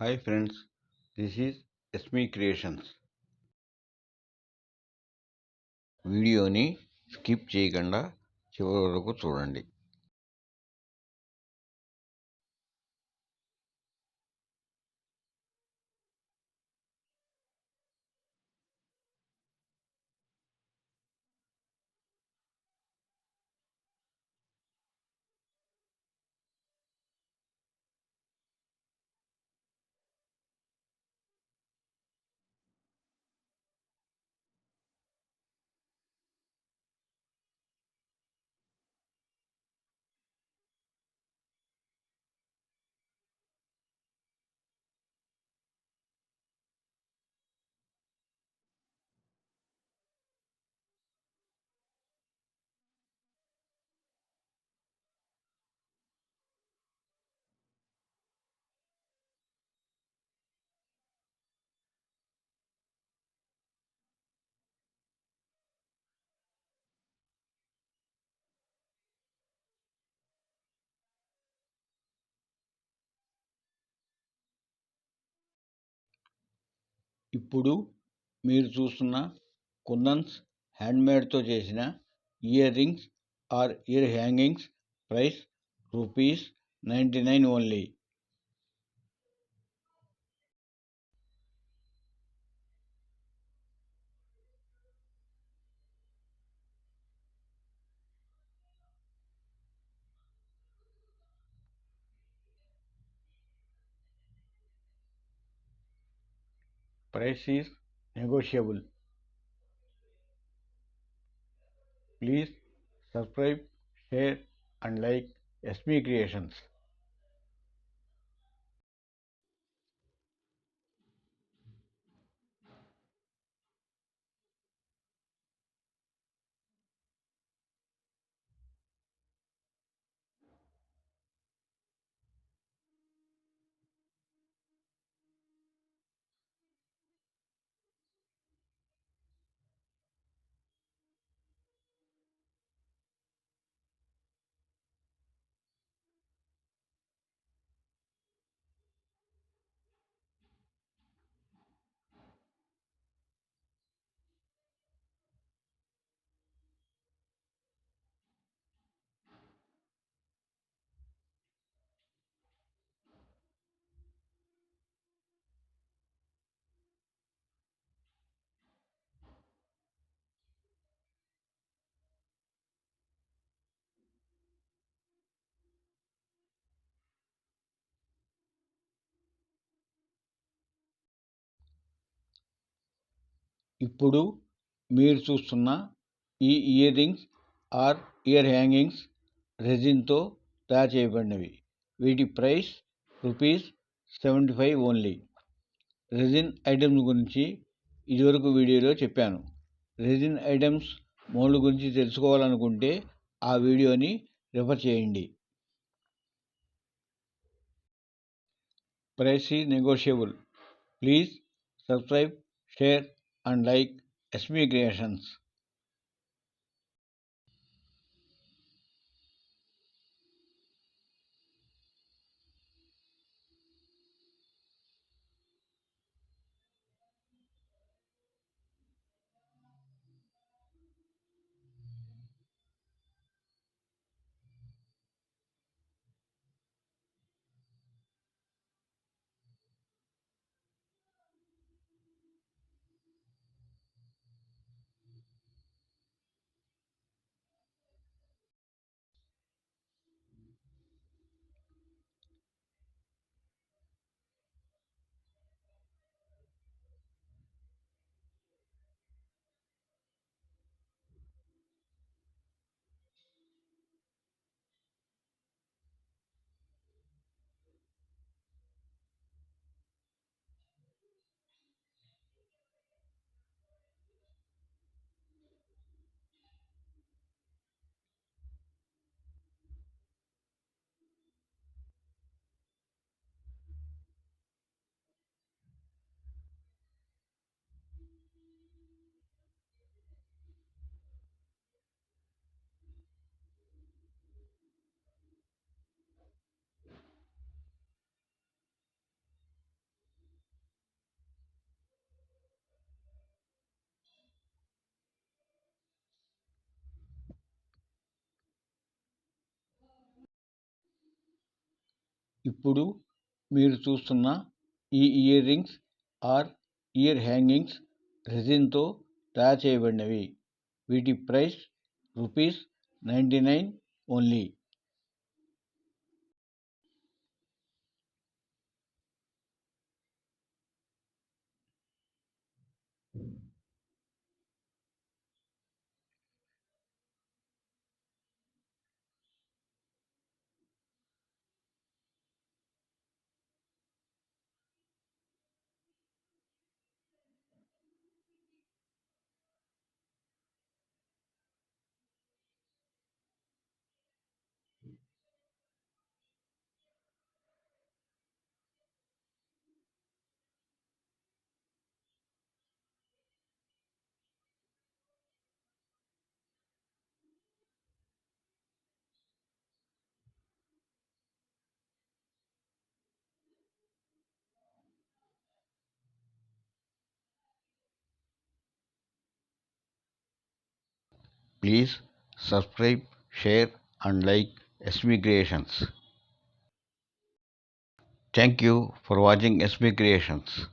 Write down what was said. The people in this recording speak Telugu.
Hi friends this is Esmee creations వీడియోని స్కిప్ చేయకుండా చివరి వరకు చూడండి. ఇప్పుడు మీరు చూస్తున్న కుందన్స్ హ్యాండ్మేడ్తో చేసిన earrings or ear hangings price rupees ninety nine only. Price is negotiable. Please subscribe, share and like SB Creations. ఇప్పుడు మీరు చూస్తున్న ఈ earrings or ear hangings రెజిన్తో తయారు చేయబడినవి. వీటి price rupees seventy five only. Resin items గురించి ఇదివరకు వీడియోలో చెప్పాను. రెజిన్ ఐటమ్స్ మోల్డ్ గురించి తెలుసుకోవాలనుకుంటే ఆ వీడియోని రిఫర్ చేయండి. Price is negotiable. Please subscribe share and like Creations. ఇప్పుడు మీరు చూస్తున్న ఈ earrings or ear hangings రెజిన్తో తయారు చేయబడినవి. వీటి price rupees ninety nine only. Please subscribe, share and like SB Creations. Thank you for watching SB Creations.